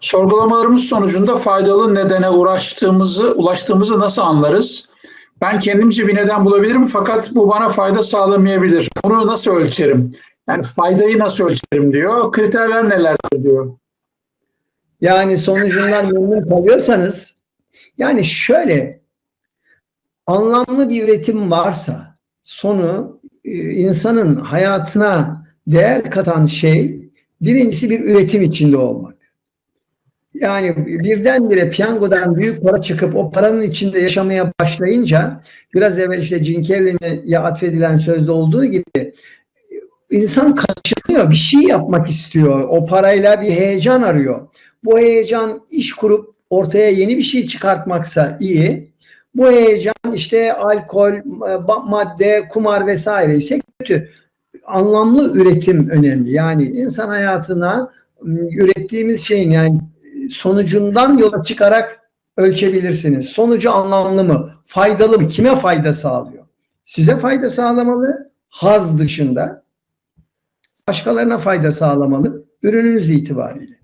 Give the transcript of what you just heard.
Sorgulamalarımız sonucunda faydalı nedene uğraştığımızı, ulaştığımızı nasıl anlarız? Ben kendimce bir neden bulabilirim fakat bu bana fayda sağlamayabilir. Bunu nasıl ölçerim? Yani faydayı nasıl ölçerim diyor. Kriterler nelerdir diyor. Yani sonucundan memnun kalıyorsanız yani şöyle anlamlı bir üretim varsa sonu e, insanın hayatına değer katan şey birincisi bir üretim içinde olmak. Yani birdenbire piyangodan büyük para çıkıp o paranın içinde yaşamaya başlayınca biraz evvel işte Jim Carrey'e atfedilen sözde olduğu gibi insan kaçınıyor, bir şey yapmak istiyor. O parayla bir heyecan arıyor. Bu heyecan iş kurup ortaya yeni bir şey çıkartmaksa iyi. Bu heyecan işte alkol, madde, kumar vesaire ise kötü. Anlamlı üretim önemli. Yani insan hayatına ürettiğimiz şeyin yani sonucundan yola çıkarak ölçebilirsiniz. Sonucu anlamlı mı? Faydalı mı? Kime fayda sağlıyor? Size fayda sağlamalı. Haz dışında başkalarına fayda sağlamalı. Ürününüz itibariyle.